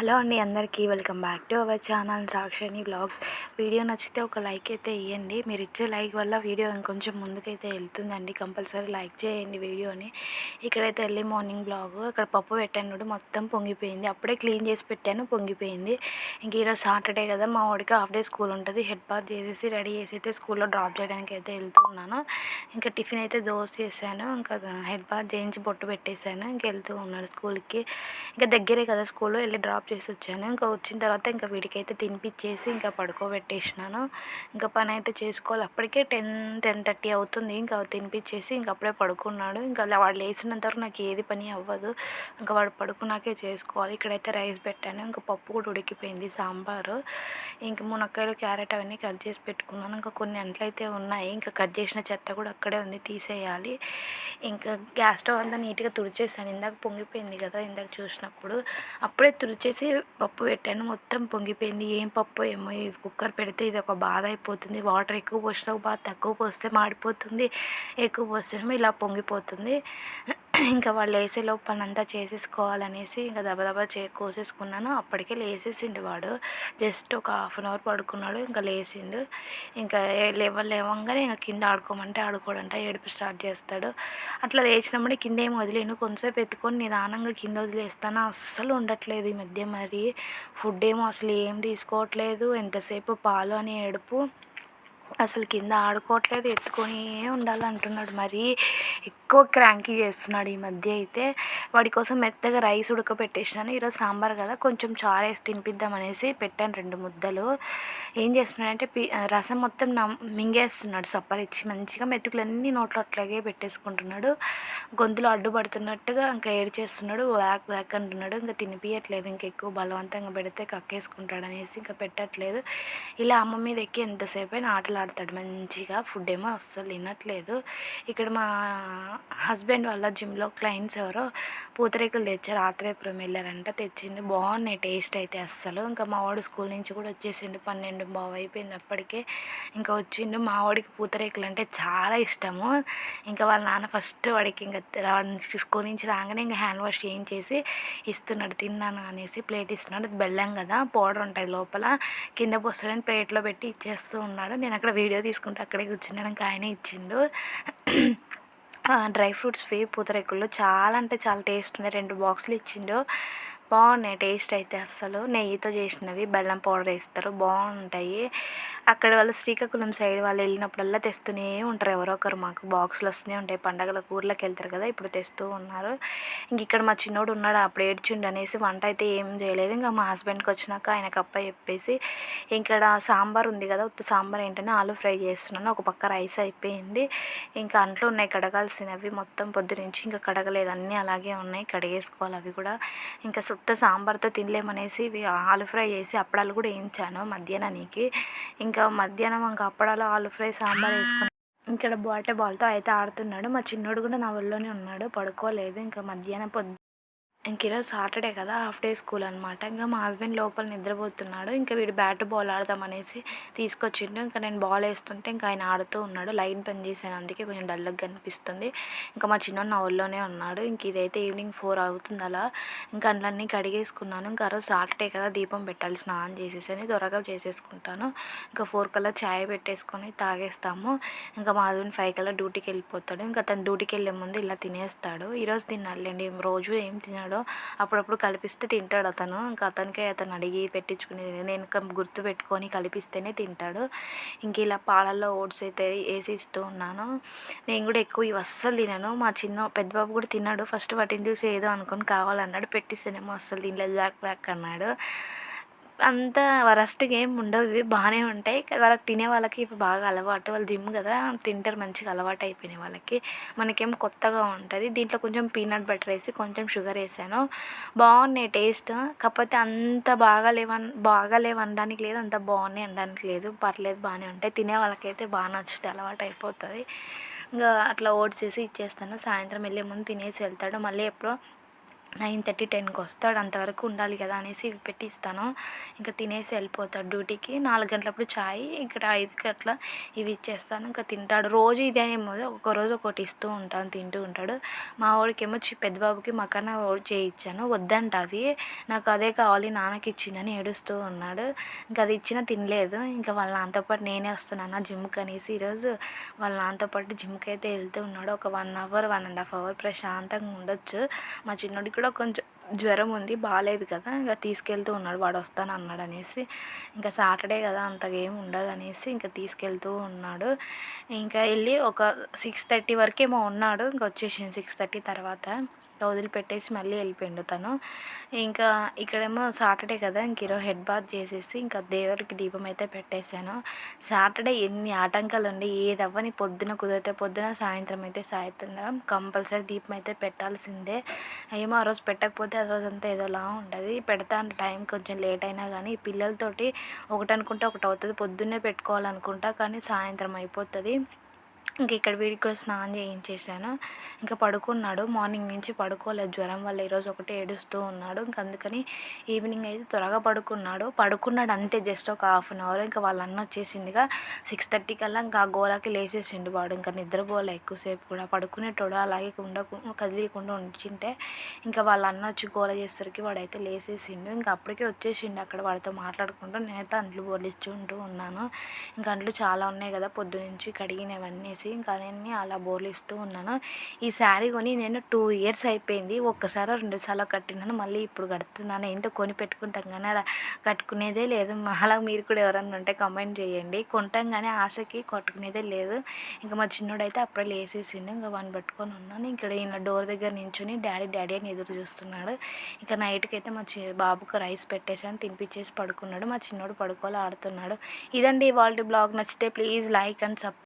Hello అండి అందరికీ welcome back to our channel Drakshani blogs. Video నచ్చితే ఒక లైక్ అయితే ఇవ్వండి మీరు ఇచ్చే లైక్ వల్ల వీడియో ఇంకొంచెం ముందుకైతే వెళ్తుందండి. కంపల్సరీ లైక్ చేయండి వీడియోని. ఇక్కడైతే ఎర్లీ మార్నింగ్ బ్లాగ్. అక్కడ పప్పు పెట్టాను మొత్తం పొంగిపోయింది. అప్పుడే క్లీన్ చేసి పెట్టాను పొంగిపోయింది. ఇంక ఈరోజు సాటర్డే కదా మా వాడికి హాఫ్ డే స్కూల్ ఉంటుంది. హెడ్ బాత్ చేసేసి రెడీ చేసి అయితే స్కూల్లో డ్రాప్ చేయడానికి అయితే వెళ్తున్నాను. ఇంకా టిఫిన్ అయితే దోశ చేశాను. ఇంకా హెడ్ బాత్ చేయించి బొట్టు పెట్టేశాను. ఇంక వెళ్తూ ఉన్నాడు స్కూల్కి. ఇంకా దగ్గరే కదా స్కూల్లో వెళ్ళి డ్రాప్ చేసి వచ్చాను. ఇంకా వచ్చిన తర్వాత ఇంకా వీడికైతే తినిపించేసి ఇంకా పెట్టేసినాను ఇంకా పని అయితే చేసుకోవాలి. అప్పటికే టెన్ టెన్ థర్టీ అవుతుంది. ఇంకా తినిపించేసి ఇంకా అప్పుడే పడుకున్నాడు. ఇంకా వాడు లేచినంత వరకు నాకు ఏది పని అవ్వదు. ఇంకా వాడు పడుకున్నాకే చేసుకోవాలి. ఇక్కడైతే రైస్ పెట్టాను. ఇంకా పప్పు కూడా ఉడికిపోయింది సాంబారు. ఇంకా మునక్కాయలు క్యారెట్ అవన్నీ కట్ చేసి పెట్టుకున్నాను. ఇంకా కొన్ని అంట్లయితే ఉన్నాయి. ఇంకా కట్ చేసిన చెత్త కూడా అక్కడే ఉంది తీసేయాలి. ఇంకా గ్యాస్ స్టవ్ అంతా నీట్గా తుడిచేసాను. ఇందాక పొంగిపోయింది కదా ఇందాక చూసినప్పుడు. అప్పుడే తుడిచేసి పప్పు పెట్టాను. మొత్తం పొంగిపోయింది. ఏం పప్పు ఏమో ఈ కుక్కర్ పెడితే ఇది ఒక బాధ అయిపోతుంది. వాటర్ ఎక్కువ పోస్తే ఒక బాధ తక్కువ పోస్తే మాడిపోతుంది. ఎక్కువ పోస్తేనేమో ఇలా పొంగిపోతుంది. ఇంకా వాళ్ళు వేసే లోపల అంతా చేసేసుకోవాలనేసి ఇంకా దబదబా చే కోసేసుకున్నాను. అప్పటికే లేసేసిండు వాడు. జస్ట్ ఒక హాఫ్ అన్ అవర్ పడుకున్నాడు ఇంకా లేచిండు ఇంకా లేవ లేవంగానే ఇంకా కింద ఆడుకోమంటే ఆడుకోడంట ఏడుపు స్టార్ట్ చేస్తాడు. అట్లా లేచినప్పుడే కింద ఏం వదిలేను. కొంతసేపు ఎత్తుకొని నిదానంగా కింద వదిలేస్తాను. అస్సలు ఉండట్లేదు ఈ మధ్య మరి. ఫుడ్ ఏమో అసలు ఏం తీసుకోవట్లేదు. ఎంతసేపు పాలు అని ఏడుపు. అసలు కింద ఆడుకోవట్లేదు ఎత్తుకొని ఉండాలంటున్నాడు. మరి ఎక్కువ క్రాంకీ చేస్తున్నాడు ఈ మధ్య అయితే. వాడి కోసం మెత్తగా రైస్ ఉడకబెట్టేసినాను. ఈరోజు సాంబార్ కదా కొంచెం చారు వేసి తినిపిద్దాం అనేసి పెట్టాను రెండు ముద్దలు. ఏం చేస్తున్నాడంటే పి రసం మొత్తం మింగేస్తున్నాడు సప్పరిచ్చి మంచిగా మెతుకులన్నీ నోట్లో అట్లాగే పెట్టేసుకుంటున్నాడు. గొంతులో అడ్డుపడుతున్నట్టుగా ఇంకా ఏడు చేస్తున్నాడు వ్యాక్ వ్యాక్ అంటున్నాడు. ఇంకా తినిపించట్లేదు ఇంకా ఎక్కువ బలవంతంగా పెడితే కక్కేసుకుంటాడు అనేసి ఇంకా పెట్టట్లేదు. ఇలా అమ్మ మీద ఎక్కి ఎంతసేపు అయినా ఆటలు ఆడతాడు మంచిగా ఫుడ్ ఏమో అస్సలు తినట్లేదు. ఇక్కడ మా హస్బెండ్ వాళ్ళ జిమ్లో క్లయింట్స్ ఎవరో పూతరేకులు తెచ్చారు. ఆత్రేయపురం వెళ్ళారంట. తెచ్చింది బాగున్నాయి టేస్ట్ అయితే అస్సలు. ఇంకా మా వాడు స్కూల్ నుంచి కూడా వచ్చేసిండు. పన్నెండు బావు అయిపోయింది అప్పటికే. ఇంకా వచ్చిండు. మా వాడికి పూతరేకులు అంటే చాలా ఇష్టము. ఇంకా వాళ్ళ నాన్న ఫస్ట్ వాడికి ఇంకా స్కూల్ నుంచి రాగానే ఇంకా హ్యాండ్ వాష్ చేయించేసి ఇస్తున్నాడు. తిన్నాను అనేసి ప్లేట్ ఇస్తున్నాడు. బెల్లం కదా. పౌడర్ ఉంటుంది లోపల. కింద పోస్తాడని ప్లేట్లో పెట్టి ఇచ్చేస్తూ ఉన్నాడు. నేను అక్కడ వీడియో తీసుకుంటే అక్కడే కూర్చున్నాను. ఆయన ఇచ్చిండు. డ్రై ఫ్రూట్స్వి పూతరేకుల్లో చాలా అంటే చాలా టేస్ట్ ఉన్నాయి. రెండు బాక్సులు ఇచ్చిండు. బాగున్నాయి టేస్ట్ అయితే అస్సలు. నెయ్యితో చేసినవి బెల్లం పౌడర్ వేస్తారు బాగుంటాయి. అక్కడ వాళ్ళు శ్రీకాకుళం సైడ్ వాళ్ళు వెళ్ళినప్పుడల్లా తెస్తూనే ఉంటారు ఎవరో ఒకరు. మాకు బాక్సులు వస్తూనే ఉంటాయి. పండగల ఊర్లోకి వెళ్తారు కదా ఇప్పుడు తెస్తూ ఉన్నారు. ఇంక ఇక్కడ మా చిన్నోడు ఉన్నాడు అప్పుడు ఏడ్చిండు అనేసి వంట అయితే ఏం చేయలేదు. ఇంకా మా హస్బెండ్కి వచ్చినాక ఆయన కప్ప చెప్పేసి ఇక్కడ సాంబార్ ఉంది కదా ఉత్త సాంబార్ ఏంటంటే ఆలు ఫ్రై చేస్తున్నాను. ఒక పక్క రైస్ అయిపోయింది. ఇంకా అంట్లో ఉన్నాయి కడగాల్సినవి మొత్తం పొద్దు నుంచి ఇంకా కడగలేదు. అన్నీ అలాగే ఉన్నాయి. కడిగేసుకోవాలి అవి కూడా. ఇంకా ఉత్త సాంబార్తో తినలేమనేసి ఆలు ఫ్రై చేసి అప్పడాలు కూడా వేయించాను మధ్యాహ్నానికి. ఇంకా మధ్యాహ్నం ఇంకా అప్పడాలు ఆలు ఫ్రై సాంబార్ వేసుకుని ఇక్కడ బాటే బాల్తో అయితే ఆడుతున్నాడు. మా చిన్నోడు కూడా నా ఒళ్ళోనే ఉన్నాడు పడుకోలేదు. ఇంకా మధ్యాహ్నం పొద్దు ఇంక ఈరోజు సాటర్డే కదా హాఫ్ డే స్కూల్ అనమాట ఇంకా మా హస్బెండ్ లోపల నిద్రపోతున్నాడు. ఇంకా వీడు బ్యాట్ బాల్ ఆడదాం అనేసి తీసుకొచ్చిండు. ఇంకా నేను బాల్ వేస్తుంటే ఇంకా ఆయన ఆడుతూ ఉన్నాడు. లైట్ బంద్ చేశాను. అందుకే కొంచెం డల్గా కనిపిస్తుంది. ఇంకా మా చిన్న నా ఒళ్ళోనే ఉన్నాడు. ఇంక ఇదైతే ఈవినింగ్ ఫోర్ అవుతుంది అలా. ఇంకా అన్నీ కడిగేసుకున్నాను. ఇంకా రోజు సాటర్డే కదా దీపం పెట్టాలి స్నానం చేసేసి త్వరగా చేసేసుకుంటాను. ఇంకా ఫోర్ కల్లా ఛాయ్ పెట్టేసుకొని తాగేస్తాము. ఇంకా మా హస్బెండ్ ఫైవ్ కల్లా డ్యూటీకి వెళ్ళిపోతాడు. ఇంకా తను డ్యూటీకి వెళ్ళే ముందు ఇలా తినేస్తాడు. ఈరోజు తినాలండి రోజు ఏం తినాడు. తింటాడో అప్పుడప్పుడు కలిపిస్తే తింటాడు అతను. ఇంకా అతనికే అతను అడిగి పెట్టించుకునేది నేను గుర్తు పెట్టుకొని కలిపిస్తేనే తింటాడు. ఇంక ఇలా పాలల్లో ఓట్స్ అయితే వేసి ఇస్తూ ఉన్నాను. నేను కూడా ఎక్కువ ఇవి అస్సలు తినను. మా చిన్న పెద్ద బాబు కూడా తిన్నాడు. ఫస్ట్ వాటిని చూసి ఏదో అనుకొని కావాలన్నాడు. పెట్టిస్తేనేమో అస్సలు తినలేదు. జాక్ బ్లాక్ అన్నాడు. అంత వరస్ట్గా ఏం ఉండవు. ఇవి బాగానే ఉంటాయి. వాళ్ళకి తినే వాళ్ళకి ఇవి బాగా అలవాటు. వాళ్ళు జిమ్ కదా తింటారు మంచిగా అలవాటు అయిపోయినాయి వాళ్ళకి. మనకేం కొత్తగా ఉంటుంది. దీంట్లో కొంచెం పీనట్ బటర్ వేసి కొంచెం షుగర్ వేసాను. బాగున్నాయి టేస్ట్. కాకపోతే అంత బాగా లేవన్ బాగా లేవు అనడానికి లేదు. అంత బాగున్నాయి అనడానికి లేదు. పర్లేదు బాగానే ఉంటాయి. తినే వాళ్ళకైతే బాగా నచ్చుతాయి అలవాటు అయిపోతుంది. ఇంకా అట్లా ఓట్స్ వేసి ఇచ్చేస్తాను. సాయంత్రం వెళ్ళే ముందు తినేసి వెళ్తాడు. మళ్ళీ ఎప్పుడో నైన్ థర్టీ టెన్కి వస్తాడు అంతవరకు ఉండాలి కదా అనేసి పెట్టిస్తాను. ఇంకా తినేసి వెళ్ళిపోతాడు డ్యూటీకి. నాలుగు గంటలప్పుడు చాయ్ ఇక్కడ ఐదుకి అట్లా ఇవి ఇచ్చేస్తాను. ఇంకా తింటాడు. రోజు ఇదే ఏమో ఒక రోజు ఒకటి ఇస్తూ ఉంటాను తింటూ ఉంటాడు. మా వాడికేమో చి పెద్ద బాబుకి మకాన ఓడి చేయించాను వద్దంట అవి. నాకు అదే కావాలి నాన్నకి ఇచ్చిందని ఏడుస్తూ ఉన్నాడు. ఇంకా అది ఇచ్చినా తినలేదు. ఇంకా వాళ్ళ నాన్నతో పాటు నేనే వస్తున్నాను జిమ్కి అనేసి ఈరోజు వాళ్ళ నాన్నతో పాటు జిమ్కి అయితే వెళ్తూ ఉన్నాడు. ఒక one hour one and half hour ప్రశాంతంగా ఉండొచ్చు. మా చిన్నోడికి కూడా కొంచెం జ్వరం ఉంది బాగాలేదు కదా ఇంకా తీసుకెళ్తూ ఉన్నాడు. వాడు వస్తాను అన్నాడు అనేసి ఇంకా సాటర్డే కదా అంతగా ఏం ఉండదు అనేసి ఇంకా తీసుకెళ్తూ ఉన్నాడు. ఇంకా వెళ్ళి ఒక సిక్స్ థర్టీ వరకేమో ఉన్నాడు ఇంకా వచ్చేసింది సిక్స్ థర్టీ తర్వాత. అట్లా వదిలిపెట్టేసి మళ్ళీ వెళ్ళిపోయిండు తను. ఇంకా ఇక్కడేమో సాటర్డే కదా ఇంక ఈరోజు హెడ్ బాత్ చేసేసి ఇంకా దేవుడికి దీపం అయితే పెట్టేశాను. సాటర్డే ఎన్ని ఆటంకాలు ఉండి ఏది అవ్వని పొద్దున కుదిరితే పొద్దున సాయంత్రం అయితే సాయంత్రం కంపల్సరీ దీపం అయితే పెట్టాల్సిందే. ఏమో ఆ రోజు పెట్టకపోతే ఆ రోజు అంతా ఏదోలా ఉంటుంది పెడతా టైం కొంచెం లేట్ అయినా కానీ పిల్లలతోటి ఒకటి అనుకుంటే ఒకటి అవుతుంది పొద్దున్నే పెట్టుకోవాలనుకుంటా కానీ సాయంత్రం అయిపోతుంది. ఇంక ఇక్కడ వీడికి కూడా స్నానం చేయించేసాను ఇంకా పడుకున్నాడు. మార్నింగ్ నుంచి పడుకోలేదు. జ్వరం వల్ల ఈరోజు ఒకటి ఏడుస్తూ ఉన్నాడు. ఇంక అందుకని ఈవినింగ్ అయితే త్వరగా పడుకున్నాడు. పడుకున్నాడు అంతే జస్ట్ ఒక హాఫ్ అన్ అవర్. ఇంకా వాళ్ళ అన్న వచ్చేసిందిగా సిక్స్ థర్టీ కల్లా ఇంకా ఆ గోలాకి లేచేసిండు వాడు. ఇంకా నిద్రపోలే ఎక్కువసేపు కూడా. పడుకునేటోడు అలాగే ఉండ కదిలియకుండా ఉంచింటే ఇంకా వాళ్ళ అన్న వచ్చి గోల చేసేసరికి వాడైతే లేచేసిండు ఇంకా అప్పటికే వచ్చేసిండు అక్కడ వాడితో మాట్లాడుకుంటూ. నేనైతే అంట్లు బోర్లిస్తుంటూ ఉన్నాను. ఇంకా అంట్లు చాలా ఉన్నాయి కదా పొద్దు నుంచి కడిగినవన్నీ. అనేసి ఇంకా అన్నీ అలా బోర్లిస్తూ ఉన్నాను. ఈ శారీ కొని నేను టూ ఇయర్స్ అయిపోయింది. ఒక్కసారి రెండుసార్లు కట్టినాను. మళ్ళీ ఇప్పుడు కడుతున్నాను. ఎంతో కొని పెట్టుకుంటాం కానీ అలా కట్టుకునేదే లేదు. అలా మీరు కూడా ఎవరన్నా ఉంటే కమెంట్ చేయండి. కొంటాం కానీ ఆశకి కట్టుకునేదే లేదు. ఇంకా మా చిన్నోడైతే అప్పుడే లేసేసిండు. ఇంకా వన్ పట్టుకొని ఉన్నాను. ఇక్కడ ఈయన డోర్ దగ్గర నించుని డాడీ డాడీ అని ఎదురు చూస్తున్నాడు. ఇంకా నైట్కి అయితే మా చి బాబుకు రైస్ పెట్టేసాను తినిపించేసి పడుకున్నాడు. మా చిన్నోడు పడుకోవాలి ఆడుతున్నాడు. ఇదండి వాళ్ళ బ్లాగ్. నచ్చితే ప్లీజ్ లైక్ అండ్ సబ్